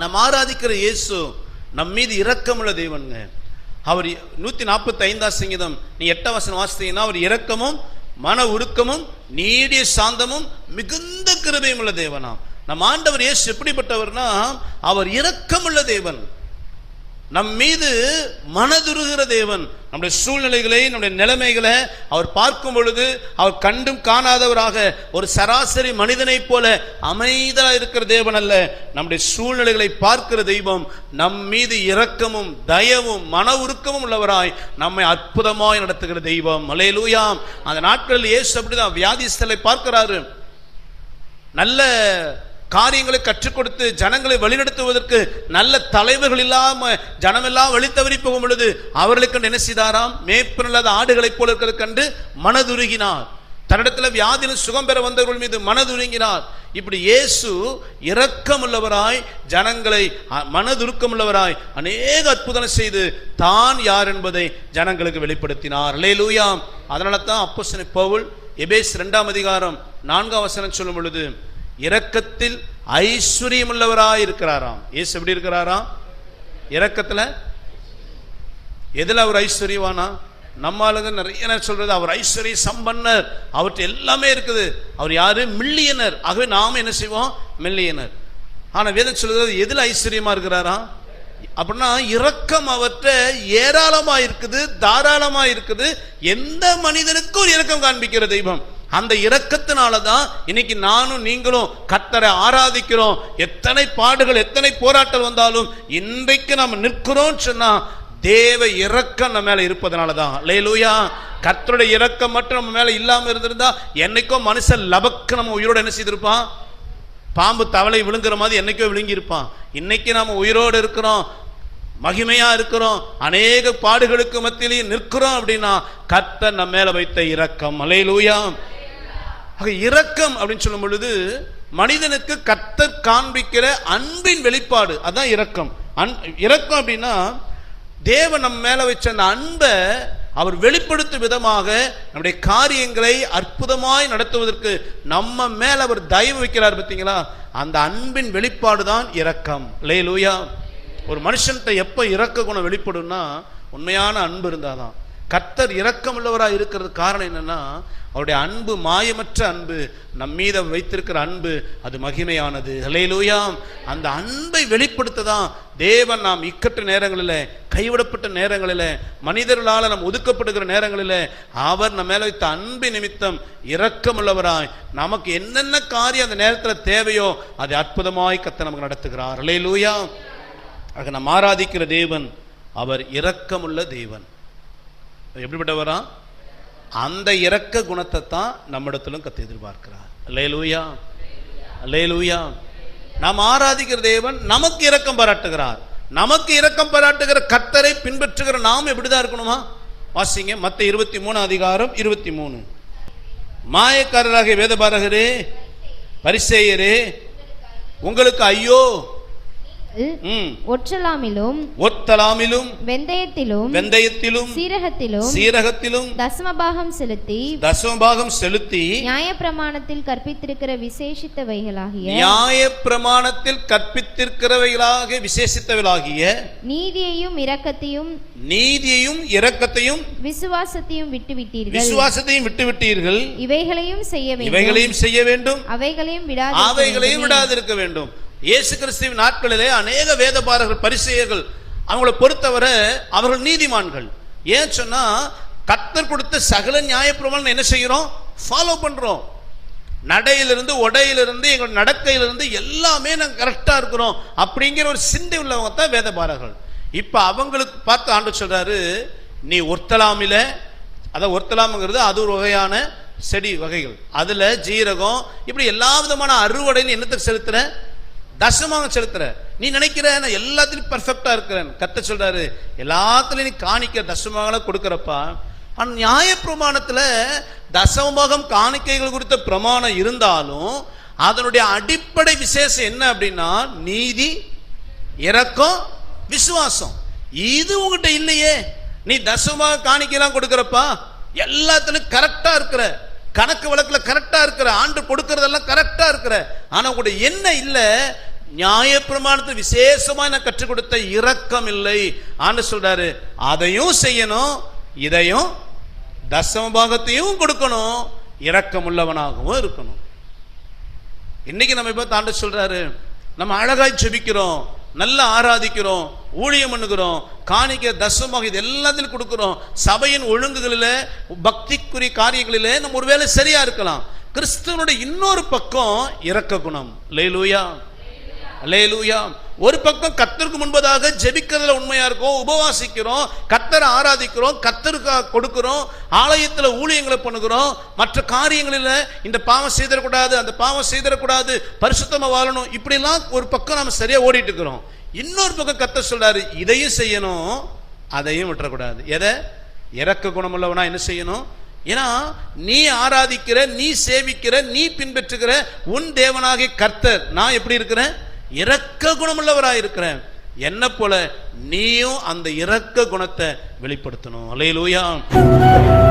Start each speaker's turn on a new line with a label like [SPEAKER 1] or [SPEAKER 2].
[SPEAKER 1] நம் ஆராதிக்கிற இயேசு நம் மீது இரக்கமுள்ள தேவனுங்க அவர் நூற்றி நாற்பத்தி ஐந்தாம் சங்கீதம் நீ எட்ட வசன வாசித்தீங்கன்னா அவர் இரக்கமும் மன உருக்கமும் நீடிய சாந்தமும் மிகுந்த கிருபையும் உள்ள தேவனாம் நம் ஆண்டவர் இயேசு எப்படிப்பட்டவர்னா அவர் இரக்கமுள்ள தேவன் நம் மீது மனதுருகிற தேவன் நம்முடைய சூழ்நிலைகளை நம்முடைய நிலைமைகளை அவர் பார்க்கும் பொழுது அவர் கண்டும் காணாதவராக ஒரு சராசரி மனிதனைப் போல அமைதலாக இருக்கிற தேவன் அல்ல நம்முடைய சூழ்நிலைகளை பார்க்கிற தெய்வம் நம் மீது இரக்கமும் தயவும் மன உருக்கமும் உள்ளவராய் நம்மை அற்புதமாய் நடத்துகிற தெய்வம் மலையலூயாம் அந்த நாட்களில் ஏசு அப்படிதான் வியாதிஸ்தலை பார்க்கிறாரு நல்ல காரியங்களை கற்றுக் கொடுத்து ஜனங்களை வழிநடத்துவதற்கு நல்ல தலைவர்கள் இல்லாம ஜனமெல்லாம் வழித்தவறி போகும் பொழுது அவர்களுக்கு நினைச்சிதாராம் மேற்பில்லாத ஆடுகளைப் போல இருக்கிறது கண்டு மனதுருகினார் தன்னிடத்துல வியாதியில் சுகம் பெற வந்தவர்கள் மீது மனதுருங்கினார் இப்படி இயேசு உள்ளவராய் ஜனங்களை மனதுருக்கமுள்ளவராய் அநேக அற்புதம் செய்து தான் யார் என்பதை ஜனங்களுக்கு வெளிப்படுத்தினார் லே லூயாம் அதனால தான் அப்போசனை பவுல் எபேஸ் ரெண்டாம் அதிகாரம் நான்காம் வசனம் சொல்லும் பொழுது இரக்கத்தில் ஐஸ்வர்யம் உள்ளவராய் இருக்கிறாராம் ஏசு எப்படி இருக்கிறாராம் இரக்கத்தில் எதில் அவர் ஐஸ்வர்யவானா நம்மளால நிறைய நேரம் சொல்றது அவர் ஐஸ்வர்ய சம்பன்னர் அவற்றை எல்லாமே இருக்குது அவர் யாரு மில்லியனர் ஆகவே நாம என்ன செய்வோம் மில்லியனர் ஆனால் வேதம் சொல்றது எதில் ஐஸ்வர்யமா இருக்கிறாரா அப்படின்னா இரக்கம் அவற்ற ஏராளமா இருக்குது தாராளமா இருக்குது எந்த மனிதனுக்கும் ஒரு இரக்கம் காண்பிக்கிற தெய்வம் அந்த இரக்கத்தினால தான் இன்னைக்கு நானும் நீங்களும் கத்தரை ஆராதிக்கிறோம் எத்தனை பாடுகள் எத்தனை போராட்டம் வந்தாலும் இன்றைக்கு நம்ம நிற்கிறோம் சொன்னா தேவ இரக்கம் நம்ம மேல இருப்பதனால தான் லேலூயா கத்தருடைய இரக்கம் மட்டும் நம்ம மேல இல்லாம இருந்திருந்தா என்னைக்கோ மனுஷன் லபக்கு நம்ம உயிரோட என்ன செய்திருப்பான் பாம்பு தவளை விழுங்குற மாதிரி என்னைக்கோ விழுங்கி இருப்பான் இன்னைக்கு நாம உயிரோடு இருக்கிறோம் மகிமையா இருக்கிறோம் அநேக பாடுகளுக்கு மத்தியிலேயே நிற்கிறோம் அப்படின்னா கத்தை நம்ம மேல வைத்த இரக்கம் அலையிலூயாம் ஆக இரக்கம் அப்படின்னு சொல்லும் பொழுது மனிதனுக்கு கத்தர் காண்பிக்கிற அன்பின் வெளிப்பாடு அதான் இரக்கம் அன் இரக்கம் அப்படின்னா தேவன் நம் மேல வச்ச அந்த அன்பை அவர் வெளிப்படுத்தும் விதமாக நம்முடைய காரியங்களை அற்புதமாய் நடத்துவதற்கு நம்ம மேல அவர் தயவு வைக்கிறார் பார்த்தீங்களா அந்த அன்பின் வெளிப்பாடு தான் இரக்கம் லே லூயா ஒரு மனுஷன்கிட்ட எப்போ இறக்க குணம் வெளிப்படும்னா உண்மையான அன்பு இருந்தாதான் கர்த்தர் இரக்கமுள்ளவராக இருக்கிறது காரணம் என்னன்னா அவருடைய அன்பு மாயமற்ற அன்பு நம் வைத்திருக்கிற அன்பு அது மகிமையானது ஹலேலூயாம் அந்த அன்பை வெளிப்படுத்த தான் தேவன் நாம் இக்கற்ற நேரங்களில் கைவிடப்பட்ட நேரங்களில் மனிதர்களால் நாம் ஒதுக்கப்படுகிற நேரங்களில் அவர் நம்ம மேலே வைத்த அன்பு நிமித்தம் இரக்கமுள்ளவராய் நமக்கு என்னென்ன காரியம் அந்த நேரத்தில் தேவையோ அதை அற்புதமாய் கத்தை நமக்கு நடத்துகிறார் ஹலேலூயா ஆக நாம் ஆராதிக்கிற தேவன் அவர் இரக்கமுள்ள தேவன் எப்படிப்பட்டவரா அந்த இரக்க குணத்தை தான் நம்மிடத்திலும் கத்து எதிர்பார்க்கிறார் லே லூயா லே லூயா நாம் ஆராதிக்கிற தேவன் நமக்கு இரக்கம் பாராட்டுகிறார் நமக்கு இரக்கம் பாராட்டுகிற கத்தரை பின்பற்றுகிற நாம் எப்படிதான் இருக்கணுமா வாசிங்க மற்ற இருபத்தி மூணு அதிகாரம் இருபத்தி மூணு மாயக்காரராக வேதபாரகரே பரிசேயரே உங்களுக்கு ஐயோ
[SPEAKER 2] ஒற்றலாமிலும்
[SPEAKER 1] ஒத்தலாமிலும்
[SPEAKER 2] வெந்தயத்திலும்
[SPEAKER 1] வெந்தயத்திலும்
[SPEAKER 2] சீரகத்திலும்
[SPEAKER 1] சீரகத்திலும்
[SPEAKER 2] தசமபாகம் செலுத்தி
[SPEAKER 1] தசமபாகம் செலுத்தி
[SPEAKER 2] நியாய பிரமாணத்தில் கற்பித்திருக்கிற விசேஷித்தவைகளாகிய
[SPEAKER 1] நியாய பிரமாணத்தில் கற்பித்திருக்கிறவைகளாக விசேஷித்தவைகளாகிய
[SPEAKER 2] நீதியையும் இரக்கத்தையும்
[SPEAKER 1] நீதியையும் இரக்கத்தையும்
[SPEAKER 2] விசுவாசத்தையும் விட்டுவிட்டீர்கள்
[SPEAKER 1] விசுவாசத்தையும் விட்டுவிட்டீர்கள்
[SPEAKER 2] இவைகளையும் செய்ய வேண்டும்
[SPEAKER 1] இவைகளையும் செய்ய வேண்டும்
[SPEAKER 2] அவைகளையும் விடாது
[SPEAKER 1] அவைகளையும் விடாதிருக்க வேண்டும் இயேசு கிறிஸ்துவின் நாட்களிலே அநேக வேதபாரர்கள் பரிசெயர்கள் அவங்கள பொறுத்தவரை அவர்கள் நீதிமான்கள் ஏன் சொன்னா கத்தர் கொடுத்த சகல நியாயப்பிரமாணம் என்ன செய்கிறோம் ஃபாலோ பண்றோம் நடையிலிருந்து உடையிலிருந்து எங்க நடக்கையிலிருந்து எல்லாமே நாங்கள் கரெக்டாக இருக்கிறோம் அப்படிங்கிற ஒரு சிந்தை உள்ளவங்க தான் வேதபாரர்கள் இப்போ அவங்களுக்கு பார்த்து ஆண்டு சொல்றாரு நீ ஒர்த்தலாமில அதான் ஒர்த்தலாமுங்கிறது அது ஒரு வகையான செடி வகைகள் அதில் ஜீரகம் இப்படி எல்லா விதமான அறுவடைன்னு என்னத்துக்கு செலுத்துறேன் தசமாக செலுத்துற நீ நினைக்கிற நான் எல்லாத்துலையும் பர்ஃபெக்டா இருக்கிறேன் கத்த சொல்றாரு எல்லாத்துலயும் நீ காணிக்க தசமாக கொடுக்குறப்பா ஆனால் நியாய பிரமாணத்தில் தசமபாகம் காணிக்கைகள் கொடுத்த பிரமாணம் இருந்தாலும் அதனுடைய அடிப்படை விசேஷம் என்ன அப்படின்னா நீதி இறக்கம் விசுவாசம் இது உங்ககிட்ட இல்லையே நீ தசமாக காணிக்கையெல்லாம் கொடுக்குறப்பா எல்லாத்திலும் கரெக்டாக இருக்கிற கணக்கு வழக்கில் கரெக்டாக இருக்கிற ஆண்டு கொடுக்கறதெல்லாம் கரெக்டாக இருக்கிற ஆனால் உங்களுடைய என்ன இல்லை நியாய பிரமாணத்தை விசேஷமாக நான் கற்றுக் கொடுத்த இரக்கம் இல்லை ஆண்டு சொல்றாரு அதையும் செய்யணும் இதையும் தசம பாகத்தையும் கொடுக்கணும் இரக்கம் உள்ளவனாகவும் இருக்கணும் இன்னைக்கு நம்ம இப்போ தாண்ட சொல்றாரு நம்ம அழகாய் செபிக்கிறோம் நல்லா ஆராதிக்கிறோம் ஊழியம் பண்ணுகிறோம் காணிக்க தசமாக இது எல்லாத்திலும் கொடுக்குறோம் சபையின் ஒழுங்குகளில் பக்திக்குரிய காரியங்களில் நம்ம ஒருவேளை சரியா இருக்கலாம் கிறிஸ்துவனுடைய இன்னொரு பக்கம் இறக்க குணம் லேலூயா அலேலூயா ஒரு பக்கம் கத்தருக்கு முன்பதாக ஜெபிக்கிறதுல உண்மையா இருக்கும் உபவாசிக்கிறோம் கத்தரை ஆராதிக்கிறோம் கத்தருக்காக கொடுக்கிறோம் ஆலயத்தில் ஊழியங்களை பண்ணுகிறோம் மற்ற காரியங்களில் இந்த பாவம் செய்திடக்கூடாது அந்த பாவம் செய்திடக்கூடாது பரிசுத்தமாக வாழணும் இப்படிலாம் ஒரு பக்கம் நம்ம சரியாக ஓடிட்டு இருக்கிறோம் இன்னொரு பக்கம் கத்த சொல்றாரு இதையும் செய்யணும் அதையும் விட்டுறக்கூடாது எதை இறக்க குணமுள்ளவனா என்ன செய்யணும் ஏன்னா நீ ஆராதிக்கிற நீ சேவிக்கிற நீ பின்பற்றுகிற உன் தேவனாகிய கர்த்தர் நான் எப்படி இருக்கிறேன் இரக்க குணமுள்ளவராக இருக்கிறேன் என்ன போல நீயும் அந்த இரக்க குணத்தை வெளிப்படுத்தணும் அலையிலூயா